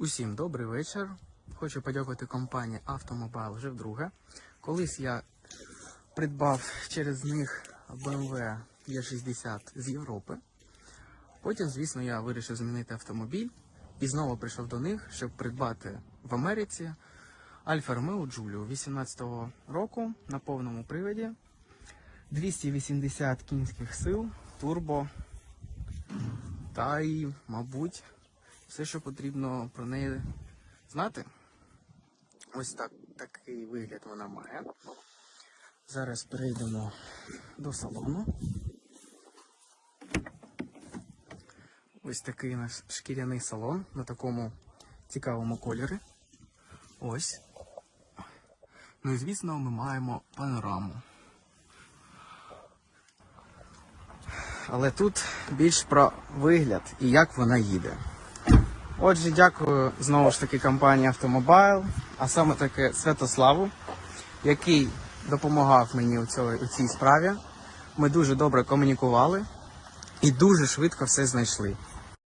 Усім добрий вечір. Хочу подякувати компанії Автомобайл вже вдруге. Колись я придбав через них BMW E60 з Європи. Потім, звісно, я вирішив змінити автомобіль і знову прийшов до них, щоб придбати в Америці Альфа Ромео Джуліо 18-го року на повному приводі. 280 кінських сил, турбо. Та й, мабуть, все, що потрібно про неї знати. Ось так, такий вигляд вона має. Зараз перейдемо до салону. Ось такий наш шкіряний салон на такому цікавому кольорі. Ось. Ну і звісно, ми маємо панораму. Але тут більш про вигляд і як вона їде. Отже, дякую знову ж таки компанії Автомобайл, а саме таки Святославу, який допомагав мені у, цього, у цій справі. Ми дуже добре комунікували і дуже швидко все знайшли.